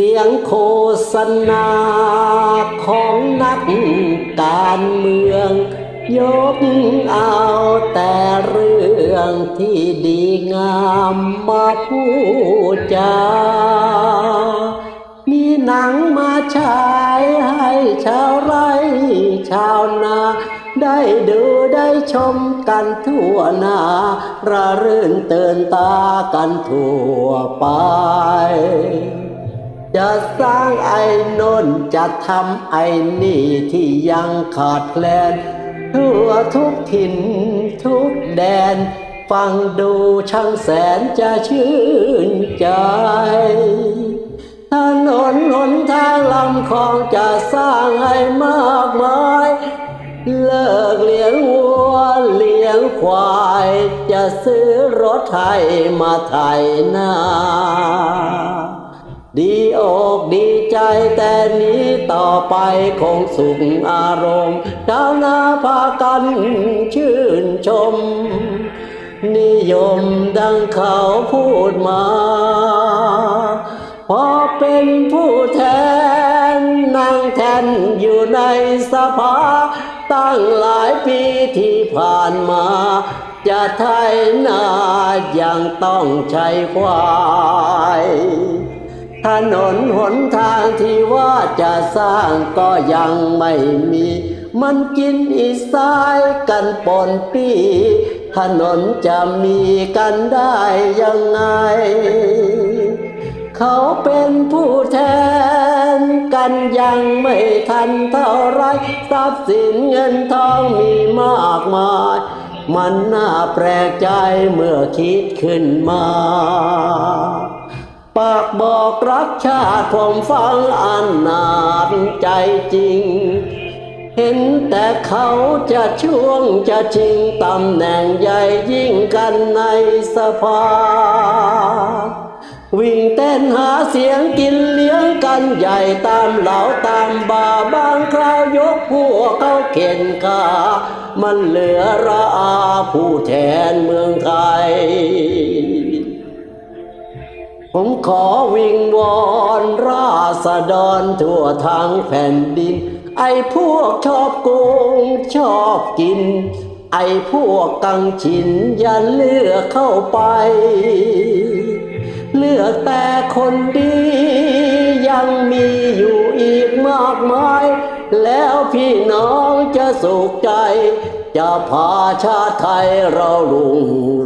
สียงโฆษณาของนักการเมือง ยกเอาแต่เรื่องที่ดีงามมาพูดจา มีหนังมาฉายให้ชาวไร่ชาวนา ได้ดูได้ชมกันทั่วหน้าระรื่นเตือนตากันทั่วไป จะสร้างไอ้นนจะทำไอ้นี่ที่ยังขาดแคลน ทั่วทุกถิ่นทุกแดน ฟังดูช่างแสนจะชื่นใจถนนหนทางลำคลองจะสร้างให้มากมาย เลิกเลี้ยงวัวเลี้ยงควาย จะซื้อรถไถมาไถนา ดีอกดีใจแต่นี้ต่อไปคงสุขอารมณ์ชาวนาพากันชื่นชม นิยมดังเขาพูดมาพอเป็นผู้แทนนั่งแทนอยู่ในสภา ตั้งหลายปีที่ผ่านมา จะไทยนายังต้องใช้ควาย ถนนหนทางที่ว่าจะสร้างก็ยังไม่มี มันกินอีสายกันปนปีถนนจะมีกันได้ยังไง เขาเป็นผู้แทนกันยังไม่ทันเท่าไรทรัพย์สินเงินทองมีมากมาย มันน่าแปลกใจเมื่อคิดขึ้นมา ปากบอกรักชาติผมฟังอันนาจใจจริง เห็นแต่เขาจะช่วงจะชิงตำแหน่งใหญ่ยิ่งกันในสภา วิ่งเต้นหาเสียงกินเลี้ยงกันใหญ่ตามเหล่าตามบาบางคราวยกพวเขาเข็นขามันเหลือระอาผู้แทนเมืองไทย ผมขอวิงวอนราษฎรทั่วทั้งแผ่นดิน ไอ้พวกชอบโกงชอบกิน ไอ้พวกกังฉินอย่าเลือกเข้าไป เลือกแต่คนดียังมีอยู่อีกมากมาย แล้วพี่น้องจะสุขใจ จะพาชาติไทยเรารุ่ง